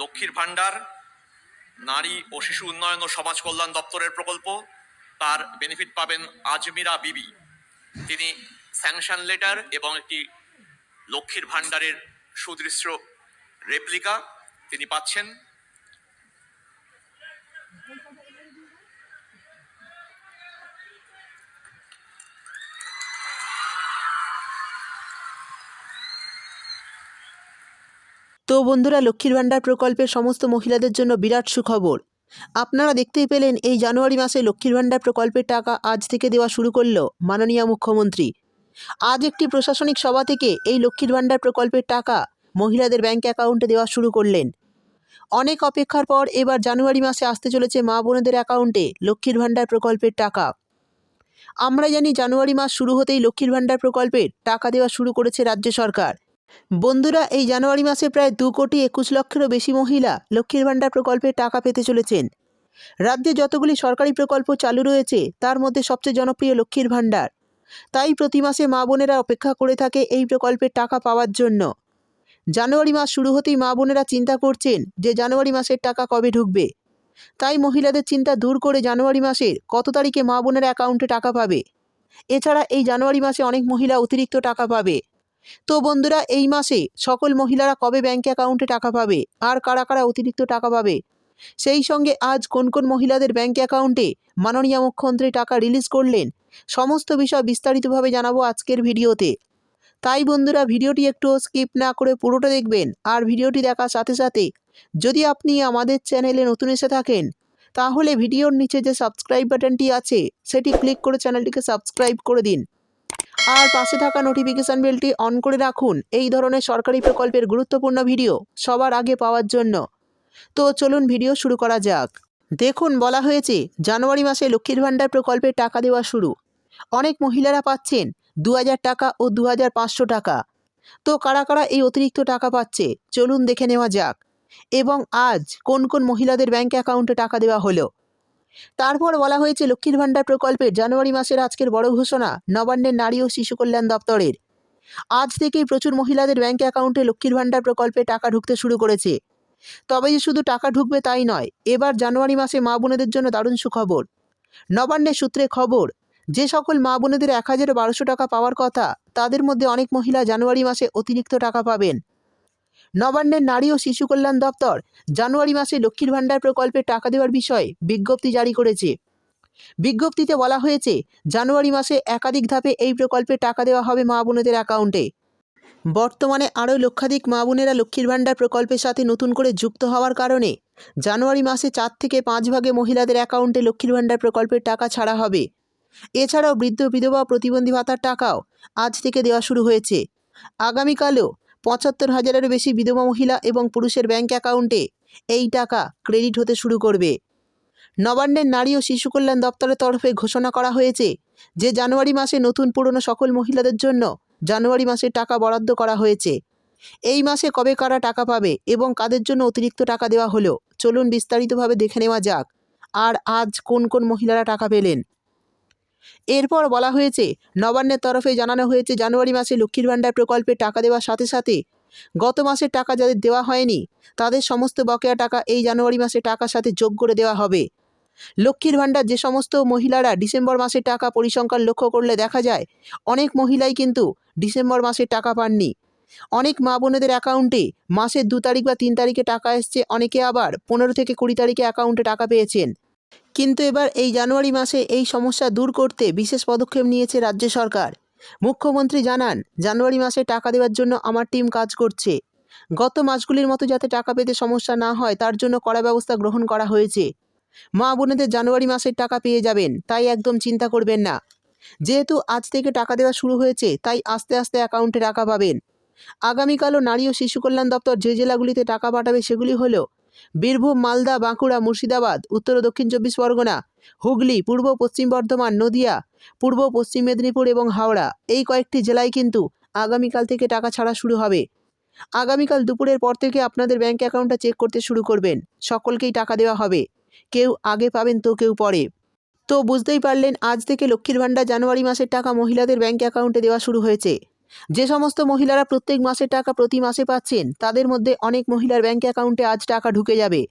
লক্ষ্মীর ভাণ্ডার, নারী ও শিশু উন্নয়ন ও সমাজ কল্যাণ দপ্তরের প্রকল্প, তার বেনিফিট পাবেন আজমিরা বিবি। তিনি স্যাংশন লেটার এবং একটি লক্ষ্মীর ভাণ্ডারের সুদৃশ্য রেপ্লিকা তিনি পাচ্ছেন। তো বন্ধুরা, লক্ষ্মীর ভাণ্ডার প্রকল্পের সমস্ত মহিলাদের জন্য বিরাট সুখবর। আপনারা দেখতেই পেলেন, এই জানুয়ারি মাসে লক্ষ্মীর ভাণ্ডার প্রকল্পের টাকা আজ থেকে দেওয়া শুরু করল মাননীয় মুখ্যমন্ত্রী। আজ একটি প্রশাসনিক সভা থেকে এই লক্ষ্মীর ভাণ্ডার প্রকল্পের টাকা মহিলাদের ব্যাংক অ্যাকাউন্টে দেওয়া শুরু করলেন। অনেক অপেক্ষার পর এবার জানুয়ারি মাসে আসতে চলেছে মা বোনেদের অ্যাকাউন্টে লক্ষ্মীর ভাণ্ডার প্রকল্পের টাকা। আমরা জানি জানুয়ারি মাস শুরু হতেই লক্ষ্মীর ভাণ্ডার প্রকল্পের টাকা দেওয়া শুরু করেছে রাজ্য সরকার। বন্ধুরা, এই জানুয়ারি মাসে প্রায় দু কোটি একুশ লক্ষেরও বেশি মহিলা লক্ষ্মীর ভাণ্ডার প্রকল্পে টাকা পেতে চলেছেন। রাজ্যে যতগুলি সরকারি প্রকল্প চালু রয়েছে, তার মধ্যে সবচেয়ে জনপ্রিয় লক্ষ্মীর ভাণ্ডার। তাই প্রতি মাসে মা বোনেরা অপেক্ষা করে থাকে এই প্রকল্পের টাকা পাওয়ার জন্য। জানুয়ারি মাস শুরু হতেই মা বোনেরা চিন্তা করছেন যে জানুয়ারি মাসের টাকা কবে ঢুকবে। তাই মহিলাদের চিন্তা দূর করে জানুয়ারি মাসের কত তারিখে মা বোনেরা অ্যাকাউন্টে টাকা পাবে। এছাড়া এই জানুয়ারি মাসে অনেক মহিলা অতিরিক্ত টাকা পাবে। তো বন্ধুরা, এই মাসে সকল মহিলারা কবে ব্যাংক অ্যাকাউন্টে টাকা পাবে? আর কারা কারা অতিরিক্ত টাকা পাবে? সেই সঙ্গে আজ কোন কোন মহিলাদের ব্যাংক অ্যাকাউন্টে মাননীয় মুখ্যমন্ত্রী টাকা রিলিজ করলেন, সমস্ত বিষয় বিস্তারিতভাবে জানাব আজকের ভিডিওতে। তাই বন্ধুরা, ভিডিওটি একটু স্কিপ না করে পুরোটা দেখবেন, আর ভিডিওটি দেখার সাথে সাথে যদি আপনি আমাদের চ্যানেলে নতুন এসে থাকেন, তাহলে ভিডিওর নিচে যে সাবস্ক্রাইব বাটনটি আছে, সেটি ক্লিক করে চ্যানেলটিকে সাবস্ক্রাইব করে দিন। আর পাশে থাকা নোটিফিকেশান বেলটি অন করে রাখুন। এই ধরনের সরকারি প্রকল্পের গুরুত্বপূর্ণ ভিডিও সবার আগে পাওয়ার জন্য। তো চলুন ভিডিও শুরু করা যাক। দেখুন, বলা হয়েছে, জানুয়ারি মাসে লক্ষ্মীর ভাণ্ডার প্রকল্পের টাকা দেওয়া শুরু। অনেক মহিলারা পাচ্ছেন দু হাজার টাকা ও দু হাজার পাঁচশো টাকা। তো কারা কারা এই অতিরিক্ত টাকা পাচ্ছে? চলুন দেখে নেওয়া যাক। এবং আজ কোন কোন মহিলাদের ব্যাংক অ্যাকাউন্টে টাকা দেওয়া হলো? তারপর বলা হয়েছে লক্ষ্মীর ভাণ্ডার প্রকল্পের জানুয়ারি মাসের আজকের বড় ঘোষণা, নবান্নের নারী ও শিশু কল্যাণ দপ্তরের। আজ থেকেই প্রচুর মহিলাদের ব্যাংক অ্যাকাউন্টে লক্ষ্মীর ভাণ্ডার প্রকল্পে টাকা ঢুকতে শুরু করেছে। তবে যে শুধু টাকা ঢুকবে তাই নয়, এবার জানুয়ারি মাসে মা বোনেদের জন্য দারুণ সুখবর। নবান্নের সূত্রে খবর, যে সকল মা বোনেদের এক হাজার বারোশো টাকা পাওয়ার কথা, তাদের মধ্যে অনেক মহিলা জানুয়ারি মাসে অতিরিক্ত টাকা পাবেন। নবান্নের নারী ও শিশু কল্যাণ দপ্তর জানুয়ারি মাসে লক্ষ্মীর ভাণ্ডার প্রকল্পে টাকা দেওয়ার বিষয়ে বিজ্ঞপ্তি জারি করেছে। বিজ্ঞপ্তিতে বলা হয়েছে, জানুয়ারি মাসে একাধিক ধাপে এই প্রকল্পে টাকা দেওয়া হবে মা বোনেদের অ্যাকাউন্টে। বর্তমানে আরও লক্ষাধিক মা বোনেরা লক্ষ্মীর ভাণ্ডার প্রকল্পের সাথে নতুন করে যুক্ত হওয়ার কারণে জানুয়ারি মাসে চার থেকে পাঁচ ভাগে মহিলাদের অ্যাকাউন্টে লক্ষ্মীর ভাণ্ডার প্রকল্পের টাকা ছাড়া হবে। এছাড়াও বৃদ্ধ, বিধবা প্রতিবন্ধী ভাতার টাকাও আজ থেকে দেওয়া শুরু হয়েছে। আগামীকালও পঁচাত্তর হাজারেরও বেশি বিধবা মহিলা এবং পুরুষের ব্যাংক অ্যাকাউন্টে এই টাকা ক্রেডিট হতে শুরু করবে। নবান্নের নারী ও শিশু কল্যাণ দপ্তরের তরফে ঘোষণা করা হয়েছে যে, জানুয়ারি মাসে নতুন পুরনো সকল মহিলাদের জন্য জানুয়ারি মাসে টাকা বরাদ্দ করা হয়েছে। এই মাসে কবে কারা টাকা পাবে এবং কাদের জন্য অতিরিক্ত টাকা দেওয়া হলো, চলুন বিস্তারিতভাবে দেখে নেওয়া যাক। আর আজ কোন কোন মহিলারা টাকা পেলেন? এরপর বলা হয়েছে, নবান্নের তরফে জানানো হয়েছে জানুয়ারি মাসে লক্ষ্মীর ভাণ্ডার প্রকল্পে টাকা দেওয়ার সাথে সাথে গত মাসের টাকা যাদের দেওয়া হয়নি, তাদের সমস্ত বকেয়া টাকা এই জানুয়ারি মাসে টাকার সাথে যোগ করে দেওয়া হবে। লক্ষ্মীর ভাণ্ডার যে সমস্ত মহিলারা ডিসেম্বর মাসে টাকা পরিসংখ্যান লক্ষ্য করলে দেখা যায়, অনেক মহিলাই কিন্তু ডিসেম্বর মাসে টাকা পাননি। অনেক মা বোনেদের অ্যাকাউন্টে মাসের দু তারিখ বা তিন তারিখে টাকা এসছে, অনেকে আবার পনেরো থেকে কুড়ি তারিখে অ্যাকাউন্টে টাকা পেয়েছেন। কিন্তু এবার এই জানুয়ারি মাসে এই সমস্যা দূর করতে বিশেষ পদক্ষেপ নিয়েছে রাজ্য সরকার। মুখ্যমন্ত্রী জানান, জানুয়ারি মাসে টাকা দেওয়ার জন্য আমার টিম কাজ করছে। গত মাসগুলির মতো যাতে টাকা পেতে সমস্যা না হয়, তার জন্য কড়া ব্যবস্থা গ্রহণ করা হয়েছে। মা বোনেদের জানুয়ারি মাসের টাকা পেয়ে যাবেন, তাই একদম চিন্তা করবেন না। যেহেতু আজ থেকে টাকা দেওয়া শুরু হয়েছে, তাই আস্তে আস্তে অ্যাকাউন্টে টাকা পাবেন। আগামীকালও নারী ও শিশু কল্যাণ দপ্তর যে জেলাগুলিতে টাকা পাঠাবে সেগুলি হলো বীরভূম, মালদা, বাঁকুড়া, মুর্শিদাবাদ, উত্তর ও দক্ষিণ চব্বিশ পরগনা, হুগলি, পূর্ব পশ্চিম বর্ধমান, নদিয়া, পূর্ব পশ্চিম মেদিনীপুর এবং হাওড়া। এই কয়েকটি জেলায় কিন্তু আগামীকাল থেকে টাকা ছাড়া শুরু হবে। আগামীকাল দুপুরের পর থেকে আপনাদের ব্যাঙ্ক অ্যাকাউন্টটা চেক করতে শুরু করবেন। সকলকেই টাকা দেওয়া হবে। কেউ আগে পাবেন, তো কেউ পরে। তো বুঝতেই পারলেন, আজ থেকে লক্ষ্মীর ভাণ্ডার জানুয়ারি মাসের টাকা মহিলাদের ব্যাঙ্ক অ্যাকাউন্টে দেওয়া শুরু হয়েছে। যে সমস্ত মহিলারা প্রত্যেক মাসে টাকা প্রতি মাসে পাচ্ছেন, তাদের মধ্যে অনেক মহিলার ব্যাঙ্ক অ্যাকাউন্টে আজ টাকা ঢুকে যাবে।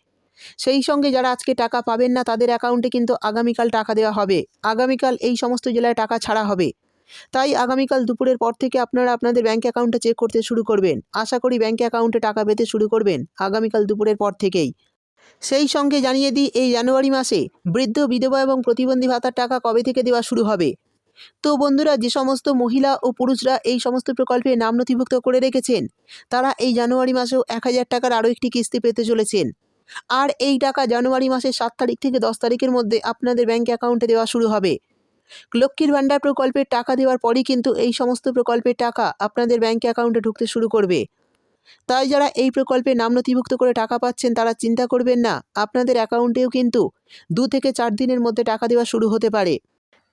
সেই সঙ্গে যারা আজকে টাকা পাবেন না, তাদের অ্যাকাউন্টে কিন্তু আগামীকাল টাকা দেওয়া হবে। আগামীকাল এই সমস্ত জেলায় টাকা ছাড়া হবে। তাই আগামীকাল দুপুরের পর থেকে আপনারা আপনাদের ব্যাঙ্ক অ্যাকাউন্টে চেক করতে শুরু করবেন। আশা করি ব্যাঙ্ক অ্যাকাউন্টে টাকা পেতে শুরু করবেন আগামীকাল দুপুরের পর থেকেই। সেই সঙ্গে জানিয়ে দিই, এই জানুয়ারি মাসে বৃদ্ধ, বিধবা এবং প্রতিবন্ধী ভাতার টাকা কবে থেকে দেওয়া শুরু হবে? তো বন্ধুরা, যে সমস্ত মহিলা ও পুরুষরা এই সমস্ত প্রকল্পে নাম নথিভুক্ত করে রেখেছেন, তারা এই জানুয়ারি মাসেও এক হাজার টাকার আরও একটি কিস্তি পেতে চলেছেন। আর এই টাকা জানুয়ারি মাসের সাত তারিখ থেকে দশ তারিখের মধ্যে আপনাদের ব্যাঙ্ক অ্যাকাউন্টে দেওয়া শুরু হবে। লক্ষ্মীর ভাণ্ডার প্রকল্পের টাকা দেওয়ার পরই কিন্তু এই সমস্ত প্রকল্পের টাকা আপনাদের ব্যাঙ্ক অ্যাকাউন্টে ঢুকতে শুরু করবে। তাই যারা এই প্রকল্পে নাম নথিভুক্ত করে টাকা পাচ্ছেন, তারা চিন্তা করবেন না, আপনাদের অ্যাকাউন্টেও কিন্তু দু থেকে চার দিনের মধ্যে টাকা দেওয়া শুরু হতে পারে।